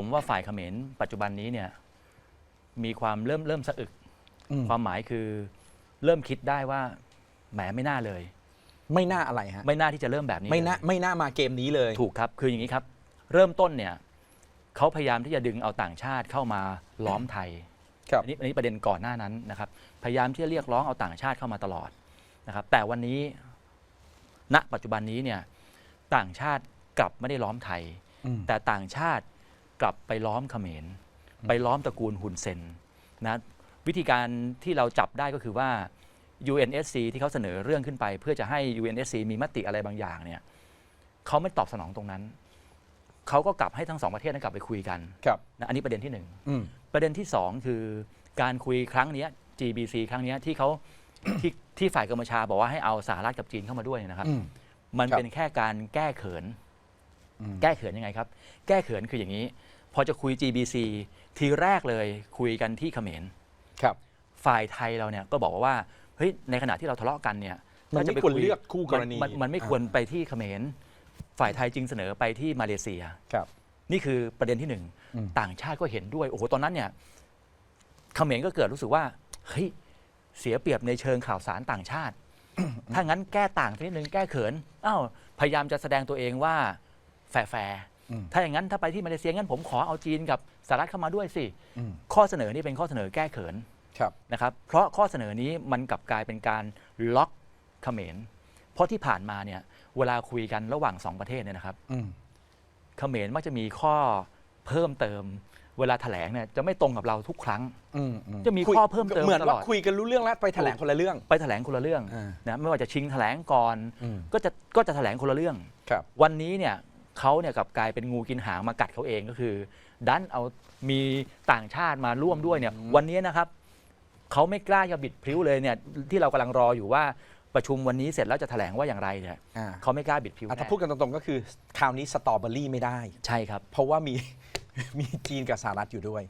ผมว่าฝ่ายเขมรปัจจุบันนี้เนี่ยมีความเริ่มเริ่มสะอึก อืม ความหมายคือเริ่มคิดได้ว่าแหมไม่น่าเลย ไม่น่าอะไรฮะ ไม่น่าที่จะเริ่มแบบนี้ไม่น่าเลยไม่น่ามาเกมนี้เลย ถูกครับคืออย่างนี้ครับ เริ่มต้นเนี่ยเขาพยายามที่จะดึงเอาต่างชาติเข้ามาล้อมไทย ครับ อันนี้อันนี้ประเด็นก่อนหน้านั้นนะครับ พยายามที่จะเรียกร้องเอาต่างชาติเข้ามาตลอดนะครับ แต่วันนี้ณปัจจุบันนี้เนี่ยต่างชาติกลับไม่ได้ล้อมไทย อืม แต่ต่างชาติ กลับไปล้อมเขมรไปล้อมตระกูลฮุนเซนนะวิธีการที่เราจับได้ก็คือว่า UNSC ที่เขาเสนอเรื่องขึ้นไป เพื่อจะให้ UNSC มีมติอะไรบางอย่างเนี่ยเขาไม่ตอบสนองตรงนั้นเขาก็กลับให้ทั้งสองประเทศนั้นกลับไปคุยกันครับนะอันนี้ประเด็นที่หนึ่งอืมประเด็นที่สองคือการคุยครั้งเนี้ย GBC ครั้งเนี้ยที่เขาที่ที่ฝ่ายกัมพูชาบอกว่าให้เอาสหรัฐกับจีนเข้ามาด้วยนะครับอืมมันครับเป็นแค่การแก้เขินอืม แก้เขินยังไงครับ แก้เขินคืออย่างนี้ พอจะคุย GBC ทีแรกเลยคุยกันที่เขมรครับ ฝ่ายไทยเราเนี่ยก็บอกว่าเฮ้ยในขณะที่เราทะเลาะกันเนี่ยมันถ้าจะไม่ไปควรยเลือกคู่กรณีมันมันมันไม่ควรไปที่เขมรฝ่ายไทยจึงเสนอไปที่มาเลเซียครับ นี่คือประเด็นที่หนึ่งอืมต่างชาติก็เห็นด้วยโอ้โหตอนนั้นเนี่ยเขมรก็เกิดรู้สึกว่าเฮ้ยเสียเปรียบในเชิงข่าวสารต่างชาติ ถ้างั้นแก้ต่างสักนิดนึงแก้เขินอ้าวพยายามจะแสดงตัวเองว่า แฟร์แฟร์อืมถ้าอย่างนั้นถ้าไปที่มาเลเซียงั้นผมขอเอาจีนกับสหรัฐเข้ามาด้วยสิอืมข้อเสนอนี้เป็นข้อเสนอแก้เขินครับนะครับ เพราะข้อเสนอนี้มันกลับกลายเป็นการล็อกเขมร เพราะที่ผ่านมาเนี่ยเวลาคุยกันระหว่างสองประเทศเนี่ยนะครับอืมเขมรมักจะมีข้อเพิ่มเติม เวลาแถลงเนี่ยจะไม่ตรงกับเราทุกครั้งอืมอืจะมีคุยข้อเพิ่มเติมเหมือนตลว่าอดคุยกันรู้เรื่องแล้วไปแถลงคนละเรื่อง ไปแถลงคนละเรื่องอ่านะไม่ว่าจะชิงแถลงก่อนอืมก็จะก็จะแถลงคนละเรื่องครับวันนี้เนี่ย เขาเนี่ยกลับกลายเป็นงูกินหางมากัดเขาเองก็คือ ดันเอามีต่างชาติมาร่วมด้วยเนี่ยอืมวันนี้นะครับเขาไม่กล้าจะบิดพริ้วเลยเนี่ยที่เรากำลังรออยู่ว่าประชุมวันนี้เสร็จแล้วจะแถลงว่าอย่างไรเนี่ยอ่า เขาไม่กล้าบิดพริ้วอะถ้าแน่พูดกันตรงๆก็คือคราวนี้สตรอเบอรี่ไม่ได้ ใช่ครับ เพราะว่ามี มีจีนกับสหรัฐอยู่ด้วย